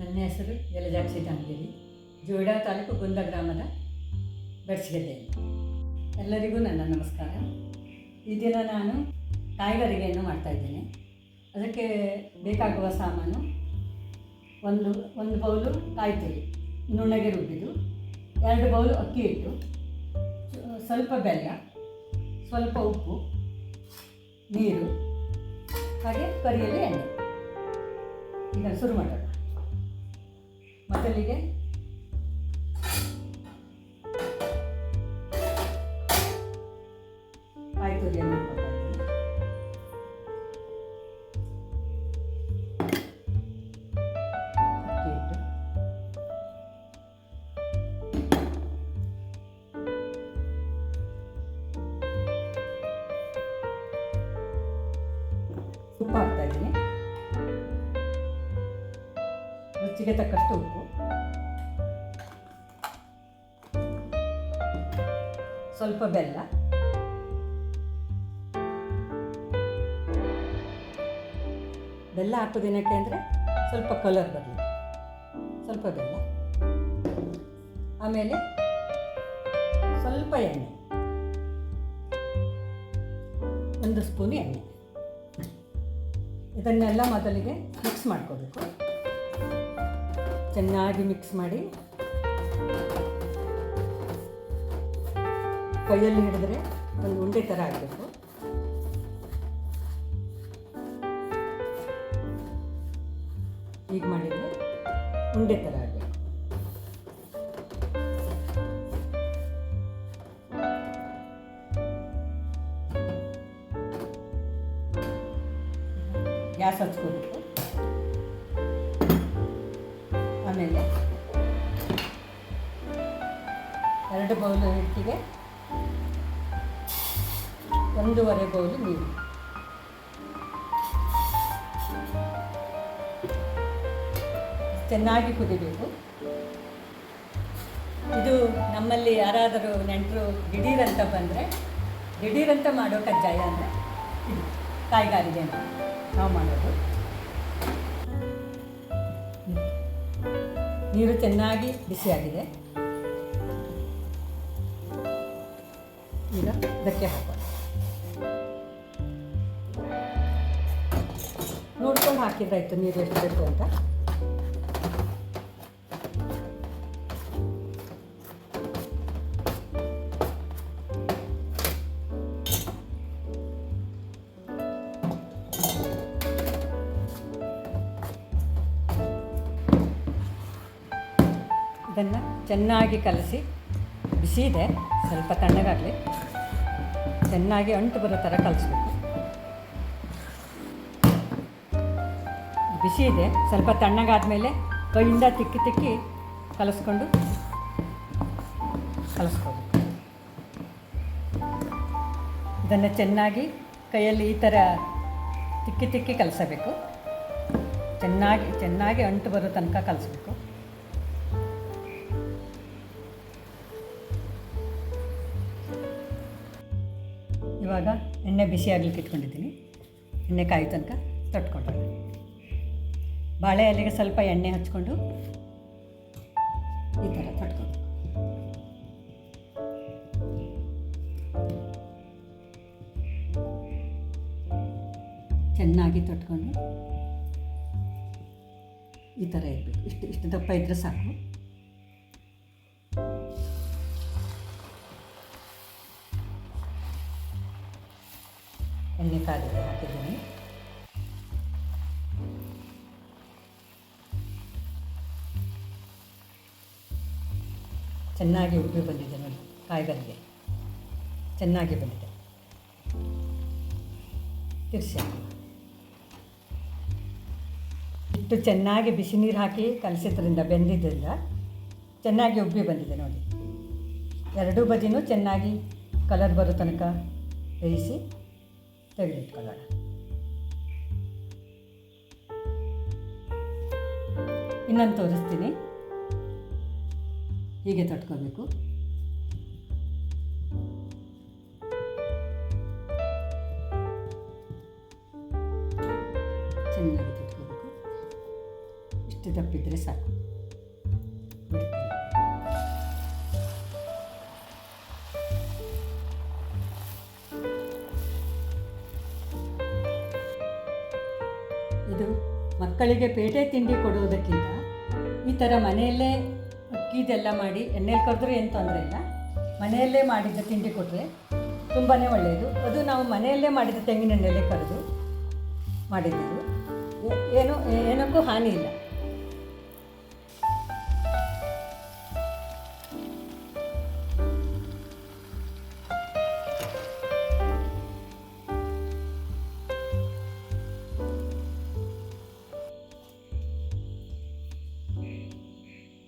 ನನ್ನ ಹೆಸರು ಜಲಜಾಕ್ಷಿ ದಾಂಗೇರಿ ಜೋಡಾ ತಾಲೂಕು ಗುಂದ ಗ್ರಾಮದ ಬೆಡ್ಸ್ಗೆದ್ದೆ ಎಲ್ಲರಿಗೂ ನನ್ನ ನಮಸ್ಕಾರ. ಈ ದಿನ ನಾನು ಕಾಯಿಗರಿಗೆಯನ್ನು ಮಾಡ್ತಾಯಿದ್ದೇನೆ ಅದಕ್ಕೆ ಬೇಕಾಗುವ ಸಾಮಾನು ಒಂದು ಒಂದು ಬೌಲು ಕಾಯಿ ತುರಿ ನುಣ್ಣಗೆ ರುಬ್ಬಿದ್ದು, ಎರಡು ಬೌಲು ಅಕ್ಕಿ ಹಿಟ್ಟು, ಸ್ವಲ್ಪ ಬೆಲ್ಲ, ಸ್ವಲ್ಪ ಉಪ್ಪು, ನೀರು, ಹಾಗೆ ಕರಿಯಲ್ಲಿ ಎಣ್ಣೆ. ಈಗ ಶುರು ಮಾಡೋಣ. ಮೊದಲಿಗೆ ಕಾಯಿ ತುರಿಯನ್ನು ಹಾಕ್ಕೊಳ್ತಾ ಇದ್ದೀನಿ ಅಕ್ಕಿ ಹಿಟ್ಟು ಉಪ್ಪು ಹಾಕ್ತಾ ಇದ್ದೀನಿ ರುಚಿಗೆ ತಕ್ಕಷ್ಟು ಉಪ್ಪು ಸ್ವಲ್ಪ ಬೆಲ್ಲ. ಬೆಲ್ಲ ಹಾಕೋದೇನಕ್ಕೆ ಅಂದರೆ ಸ್ವಲ್ಪ ಕಲರ್ ಬರಲಿ. ಸ್ವಲ್ಪ ಬೆಲ್ಲ. ಆಮೇಲೆ ಸ್ವಲ್ಪ ಎಣ್ಣೆ. ಒಂದು ಸ್ಪೂನ್ ಎಣ್ಣೆ. ಇದನ್ನೆಲ್ಲ ಮೊದಲಿಗೆ ಮಿಕ್ಸ್ ಮಾಡ್ಕೋಬೇಕು. ಚೆನ್ನಾಗಿ ಮಿಕ್ಸ್ ಮಾಡಿ ಕೈಯಲ್ಲಿ ಹಿಡಿದ್ರೆ ಒಂದು ಉಂಡೆ ಥರ ಆಗಬೇಕು. ಈಗ ಮಾಡಿದರೆ ಉಂಡೆ ಥರ ಆಗಬೇಕು. ಗ್ಯಾಸ್ ಹಚ್ಕೋಬೇಕು. ಎರಡು ಬೌಲು ಹಿಟ್ಟಿಗೆ ಒಂದೂವರೆ ಬೌಲು ನೀರು. ಚೆನ್ನಾಗಿ ಕುದಿಬೇಕು. ಇದು ನಮ್ಮಲ್ಲಿ ಯಾರಾದರೂ ನೆಂಟರು ದಿಢೀರಂತ ಬಂದರೆ, ದಿಢೀರಂತ ಮಾಡೋ ಕಜ್ಜಾಯ ಅಂದರೆ ಇದು ಅಂತ ನಾವು ಮಾಡೋದು. ನೀರು ಚೆನ್ನಾಗಿ ಬಿಸಿಯಾಗಿದೆ. ಈಗ ಇದಕ್ಕೆ ಹಾಕೋಣ ನೋಡ್ಕೊಂಡು ಹಾಕಿದ್ರಾಯ್ತು ನೀರು ಎಷ್ಟು ಬೇಕು ಅಂತ. ಇದನ್ನು ಚೆನ್ನಾಗಿ ಕಲಸಿ, ಬಿಸಿ ಇದೆ, ಸ್ವಲ್ಪ ತಣ್ಣಗಾಗಲಿ. ಚೆನ್ನಾಗಿ ಅಂಟು ಬರೋ ಥರ ಕಲಿಸ್ಬೇಕು. ಬಿಸಿ ಇದೆ, ಸ್ವಲ್ಪ ತಣ್ಣಗಾದ್ಮೇಲೆ ಕೈಯಿಂದ ತಿಕ್ಕಿ ತಿಕ್ಕಿ ಕಲಿಸ್ಕೊಂಡು ಕಲಿಸ್ಕೋಬೇಕು. ಇದನ್ನು ಚೆನ್ನಾಗಿ ಕೈಯಲ್ಲಿ ಈ ಥರ ತಿಕ್ಕಿ ತಿಕ್ಕಿ ಕಲಿಸಬೇಕು. ಚೆನ್ನಾಗಿ ಚೆನ್ನಾಗಿ ಅಂಟು ಬರೋ ತನಕ ಕಲಿಸ್ಬೇಕು. ಇವಾಗ ಎಣ್ಣೆ ಬಿಸಿ ಆಗ್ಲಿಕ್ಕೆ ಇಟ್ಕೊಂಡಿದ್ದೀನಿ. ಎಣ್ಣೆ ಕಾಯಿ ತನಕ ತಟ್ಕೊಳ್ಳೋಣ ಬಾಳೆ ಎಲೆಗೆ ಸ್ವಲ್ಪ ಎಣ್ಣೆ ಹಚ್ಕೊಂಡು ಈ ಥರ ತಟ್ಕೊಂಡು ಚೆನ್ನಾಗಿ ತೊಟ್ಕೊಂಡು ಈ ಥರ ಇರಬೇಕು. ಇಷ್ಟು ಇಷ್ಟು ದಪ್ಪ ಇದ್ದರೆ ಸಾಕು. ಎಣ್ಣೆ ಕಾದಿದೆ ಹಾಕಿದ್ದೀನಿ. ಚೆನ್ನಾಗಿ ಉಬ್ಬಿ ಬಂದಿದೆ ನೋಡಿ ಕಾಯಿಗಲ್ಲಿಗೆ ಚೆನ್ನಾಗಿ ಬಂದಿದೆ. ತಿರ್ಸಿ. ಇಟ್ಟು ಚೆನ್ನಾಗಿ ಬಿಸಿ ನೀರು ಹಾಕಿ ಕಲಸಿದ್ರಿಂದ ಬೆಂದಿದ್ದರಿಂದ ಚೆನ್ನಾಗಿ ಉಬ್ಬಿ ಬಂದಿದೆ ನೋಡಿ. ಎರಡೂ ಬದಿನೂ ಚೆನ್ನಾಗಿ ಕಲರ್ ಬರೋ ತನಕ ಬೇಯಿಸಿ ತೆಗೆದಿಟ್ಕೊಳ್ಳೋಣ ಇನ್ನೊಂದು ತೋರಿಸ್ತೀನಿ. ಹೀಗೆ ತಟ್ಕೋಬೇಕು. ಚೆನ್ನಾಗಿ ತಟ್ಕೋಬೇಕು. ಇಷ್ಟು ತಪ್ಪಿದ್ರೆ ಸಾಕು. ಇದು ಮಕ್ಕಳಿಗೆ ಪೇಟೆ ತಿಂಡಿ ಕೊಡುವುದಕ್ಕಿಂತ ಈ ಥರ ಮನೆಯಲ್ಲೇ ಅಕ್ಕಿದೆಲ್ಲ ಮಾಡಿ ಎಣ್ಣೆಲಿ ಕರೆದ್ರೂ ಏನು ತೊಂದರೆ ಇಲ್ಲ. ಮನೆಯಲ್ಲೇ ಮಾಡಿದ ತಿಂಡಿ ಕೊಟ್ಟರೆ ತುಂಬಾ ಒಳ್ಳೆಯದು. ಅದು ನಾವು ಮನೆಯಲ್ಲೇ ಮಾಡಿದ ತೆಂಗಿನೆಣ್ಣೆಲ್ಲೇ ಕರೆದು ಮಾಡಿದ್ದು ಏನು, ಏನಕ್ಕೂ ಹಾನಿ ಇಲ್ಲ.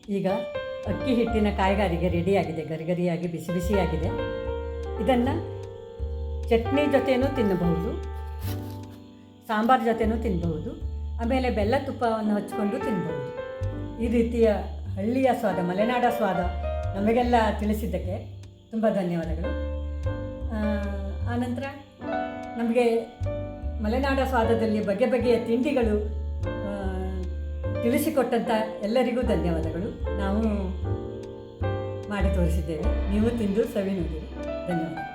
ಈಗ ಅಕ್ಕಿ ಹಿಟ್ಟಿನ ಕಾಯಿಗಾರಿಗೆ ರೆಡಿಯಾಗಿದೆ, ಗರಿಗರಿಯಾಗಿ, ಬಿಸಿ ಬಿಸಿಯಾಗಿದೆ. ಇದನ್ನು ಚಟ್ನಿ ಜೊತೆಯೂ ತಿನ್ನಬಹುದು, ಸಾಂಬಾರ್ ಜೊತೆಯೂ ತಿನ್ನಬಹುದು, ಆಮೇಲೆ ಬೆಲ್ಲ ತುಪ್ಪವನ್ನು ಹಚ್ಕೊಂಡು ತಿನ್ನಬಹುದು. ಈ ರೀತಿಯ ಹಳ್ಳಿಯ ಸ್ವಾದ, ಮಲೆನಾಡ ಸ್ವಾದ ನಮಗೆಲ್ಲ ತಿಳಿಸಿದ್ದಕ್ಕೆ ತುಂಬ ಧನ್ಯವಾದಗಳು. ಆನಂತರ ನಮಗೆ ಮಲೆನಾಡ ಸ್ವಾದದಲ್ಲಿ ಬಗೆ ಬಗೆಯ ತಿಂಡಿಗಳು ತಿಳಿಸಿಕೊಟ್ಟಂಥ ಎಲ್ಲರಿಗೂ ಧನ್ಯವಾದಗಳು. ನಾವು ಮಾಡಿ ತೋರಿಸಿದ್ದೇವೆ. ನೀವು ತಿಂದು ಸವಿ ನೋಡಿರಿ ಧನ್ಯವಾದ